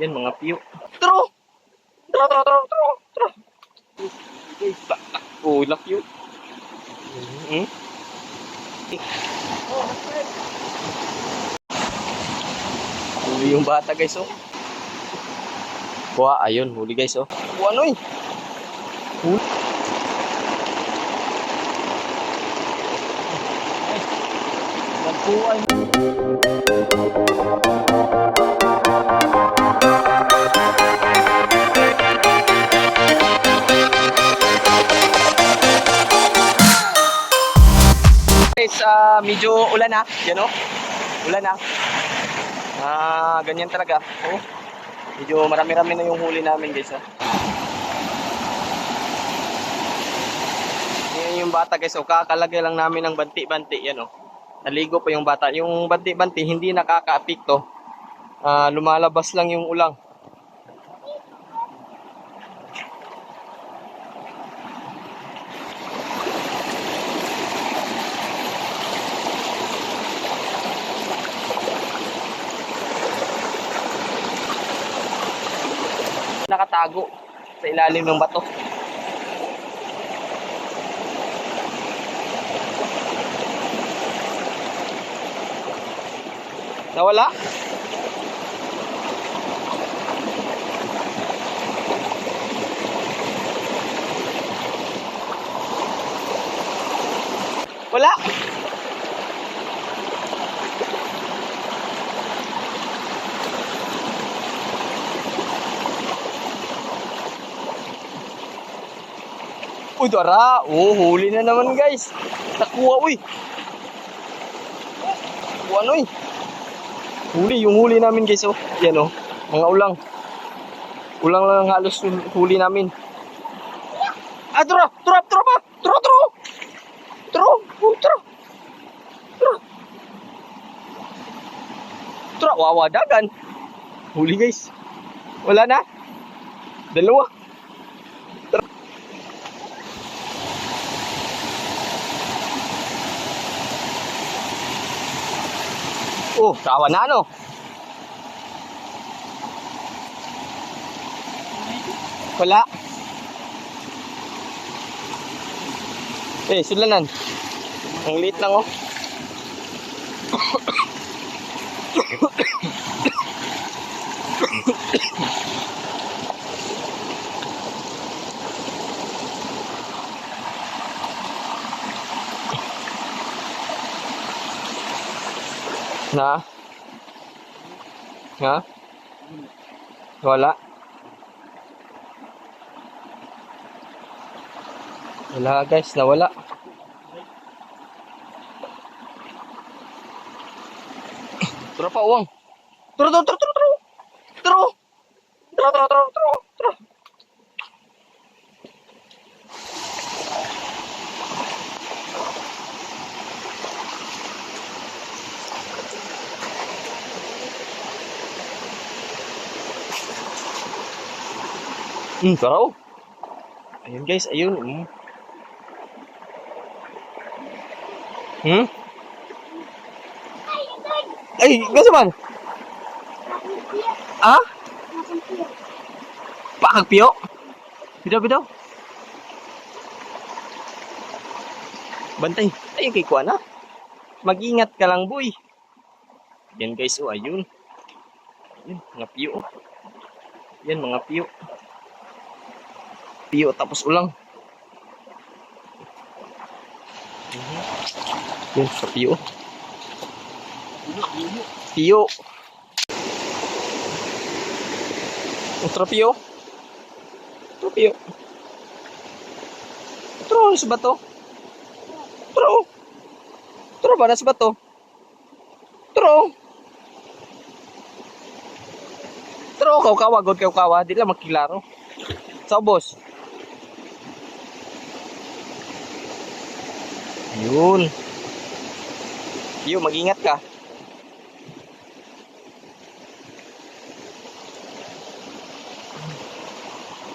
Yan, mga piyo. Tro! Tro, tro, tro, tro, tro. Oh, laki yun. Hmm? Huli yung bata guys, oh. Kuha, ayun, huli guys, oh. Kuha, ano eh. Huli. Nagkuha. Ulan na. Yan o. Ulan na. Ah, ganyan talaga. Oh. Medyo marami-rami na yung huli namin, guys. Oh. Yan yung bata, guys. Oh, kakalagay lang namin ng banti-banti. Yan oh. Naligo pa yung bata. Yung banti-banti, hindi nakaka-apikto. Ah, lumalabas lang yung ulang. Nakatago sa ilalim ng bato. Nawala? Wala. Uy, dara. Oh, huli na naman, guys. Nakuha, uy. Nakuha, ano, eh. Huli, yung huli namin, guys, oh. Yan, oh. Mga ulang. Ulang lang halos huli namin. Ah, tro, tro, tro pa. Tro, tro. Tro, oh, tro. Tro. Tro, wawa dagan. Huli, guys. Wala na. Dalawa. Oh, sawa na ano? Wala. Eh, sulanan. Ang liit lang oh. Na? Ha? Wala? Wala guys, nawala. Turo pa uwang. Turo, turo, turo, turo, turo. Turo. Turo, turo, turo, Hmm, taraw. Ayun guys, ayun. Hmm. Hmm? Ay, gasa man? Ah? Pakag piyo? Bidaw, bidaw. Bantay. Ay, kay kuha na. Mag-ingat ka lang, boy. Yan guys, oh, ayun. Yan, mga piyo. oh. Yan, mga piyo. Piyo tapos ulang. Mhm. Yan, sa piyo. Piyo. Ultra piyo. Ultra piyo. Tro, sa bato. Tro. Tro ba na sa bato? Tro. Tro, kaw kawa, god kaw kawa. Di lang makilaro. Sa boss. Yun. Yun, mag-ingat ka.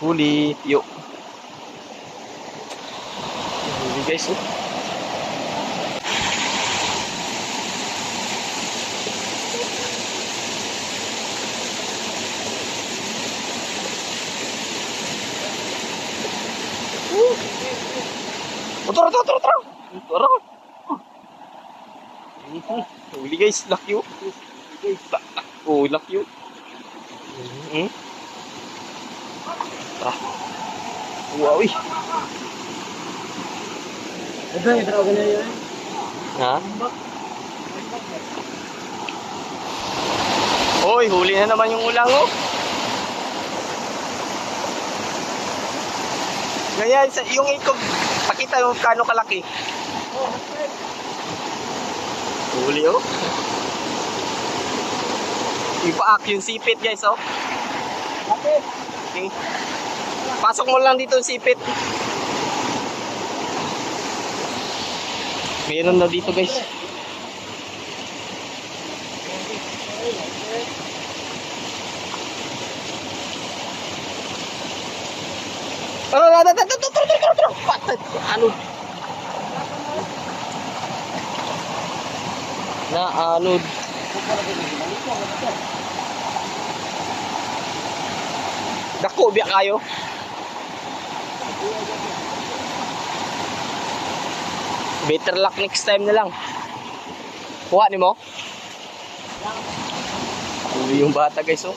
Huli. Yo. Huli guys. Oh. Motor, motor, motor, motor tara. Huli guys, lucky oh. Oh, lucky oh. Hmm? Tara. Wow, eh. Ito, ito ako na yun. Ha? Hoy, huli na naman yung ulang oh. Ganyan, sa, yung ikog, pakita yung kano kalaki. Huli oh. Ipaak yung sipit guys oh. Okay. Pasok mo lang dito yung sipit. Meron na dito guys. Oh, tro, tro, tro. Patay. Ano? Na anod. Dako biya kayo. Better luck next time na lang. Kuha ni mo? Yung bata guys oh.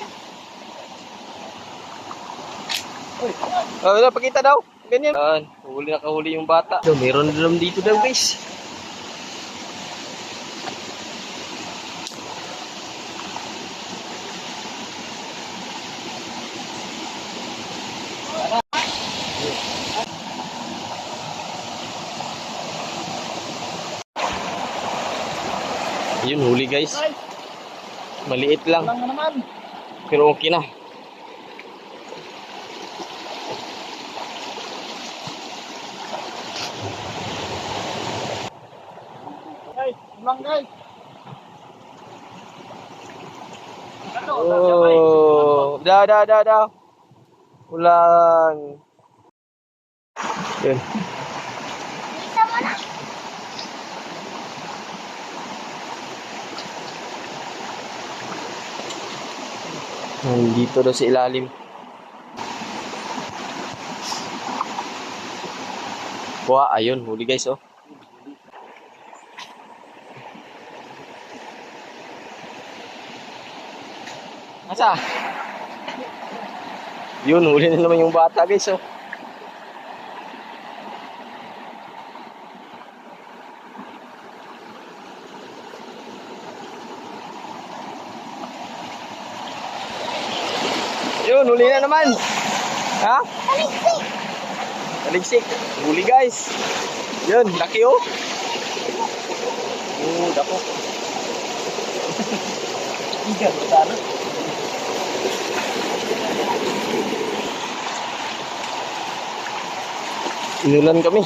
Oh, wala, pakita daw. Ganyan. Yan, huli na kahuli yung bata. So, meron naman dito daw guys. Yun, huli guys. Maliit lang. Pero okay na. Guys, lang guys. Oh, dah dah dah dah. Ulang. Yun. Nandito daw sa ilalim. Kuha, ayun, huli guys, oh. Asa? Yun, huli na naman yung bata guys, oh. Yun, huli na naman. Ha? Taligsik. Taligsik. Huli guys. Yun, laki oh. Oh, dako. Iga, sana. Inulan kami.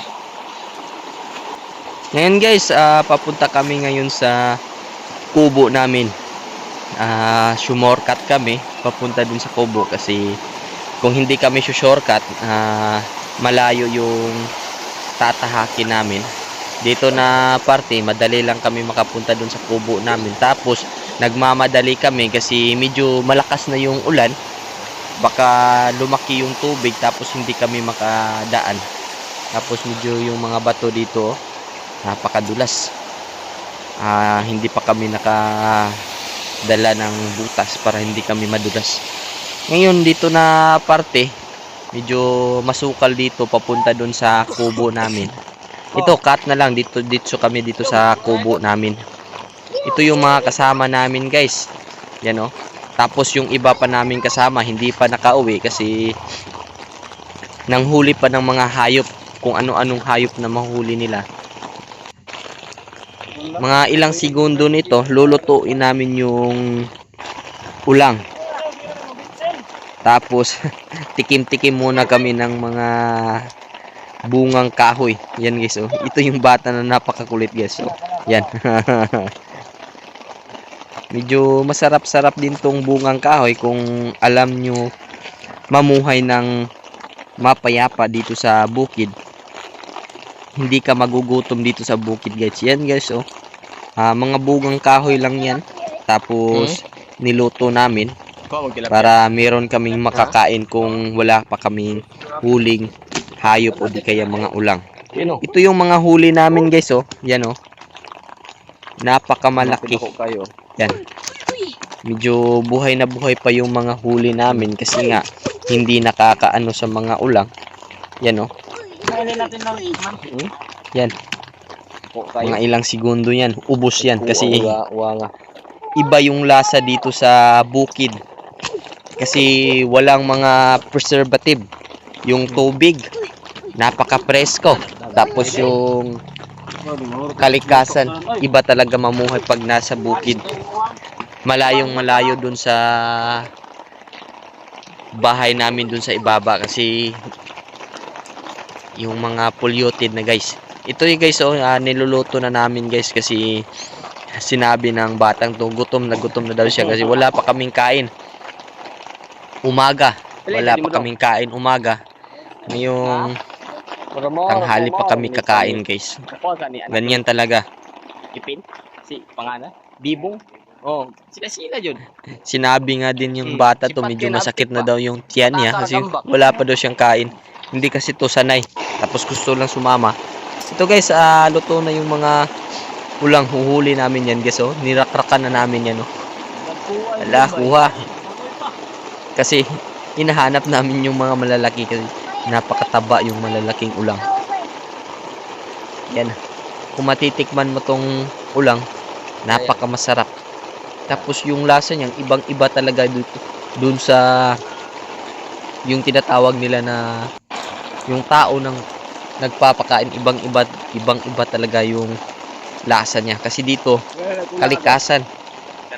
Ngayon guys, ah, papunta kami ngayon sa kubo namin. Ah, shortcut kami papunta dun sa kubo kasi kung hindi kami shortcut, ah, malayo yung tatahakin namin. Dito na parte, madali lang kami makapunta dun sa kubo namin. Tapos, nagmamadali kami kasi medyo malakas na yung ulan. Baka lumaki yung tubig tapos hindi kami makadaan. Tapos medyo yung mga bato dito, napakadulas. Ah, hindi pa kami nakadala ng butas para hindi kami madulas. Ngayon dito na parte, medyo masukal dito papunta doon sa kubo namin. Ito cut na lang dito dito kami dito sa kubo namin. Ito yung mga kasama namin, guys. Yan oh. Tapos yung iba pa namin kasama hindi pa nakauwi kasi nanghuli pa ng mga hayop kung ano-anong hayop na mahuli nila. Mga ilang segundo nito, lulutuin namin yung ulang. Tapos, tikim-tikim muna kami ng mga bungang kahoy. Yan guys, oh. Ito yung bata na napakakulit guys. Oh. Yan. Medyo masarap-sarap din tong bungang kahoy kung alam nyo mamuhay ng mapayapa dito sa bukid hindi ka magugutom dito sa bukid guys. Yan guys oh. Ah, mga bugang kahoy lang yan. Tapos niluto namin para meron kaming makakain kung wala pa kaming huling hayop o di kaya mga ulang. Ito yung mga huli namin guys oh. Yan oh. Napakamalaki. Yan. Medyo buhay na buhay pa yung mga huli namin kasi nga hindi nakakaano sa mga ulang. Yan oh. Kainin natin ng man. Yan. Ako kayo. Mga ilang segundo yan. Ubos yan kasi iba yung lasa dito sa bukid. Kasi walang mga preservative. Yung tubig, napaka-presko. Tapos yung kalikasan, iba talaga mamuhay pag nasa bukid. Malayong malayo dun sa bahay namin dun sa ibaba kasi yung mga polluted na guys. Ito yung guys, oh, ah, niluluto na namin guys kasi sinabi ng batang to, gutom na gutom na daw siya kasi wala pa kaming kain. Umaga, wala pa kaming kain umaga. Ngayong tanghali pa kami kakain guys. Ganyan talaga. Ipin? Si pangalan? Bibong? Oh, sila sila yun. Sinabi nga din yung bata to, medyo masakit na daw yung tiyan niya kasi wala pa daw siyang kain. Hindi kasi to sanay. Tapos gusto lang sumama. Ito guys, ah, luto na yung mga ulang huhuli namin yan guys oh. Nirakrakan na namin yan oh. Ala, kuha. Kasi hinahanap namin yung mga malalaki kasi napakataba yung malalaking ulang. Yan. Kung matitikman mo tong ulang, napakamasarap. Tapos yung lasa niyan, ibang-iba talaga dito. Dun sa yung tinatawag nila na yung tao ng nagpapakain ibang-iba ibang-iba talaga yung lasa niya. Kasi dito kalikasan.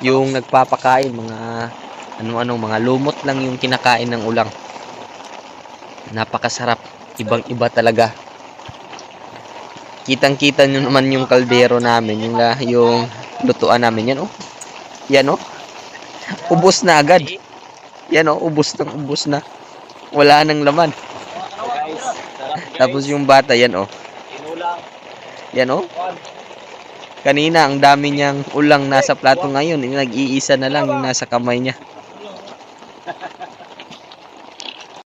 Yung nagpapakain mga ano-ano mga lumot lang yung kinakain ng ulang napakasarap. Ibang-iba talaga. Kitang-kita nyo naman yung kaldero namin yung, yung lutuan namin. Yan oh. Yan oh. Ubos na agad. Yan oh. Ubos ng ubos na. Wala nang laman. Tapos yung bata yan oh. Tinulang. yan oh. Kanina ang dami niyang ulang nasa plato. Ngayon nag-iisa na lang yung nasa kamay niya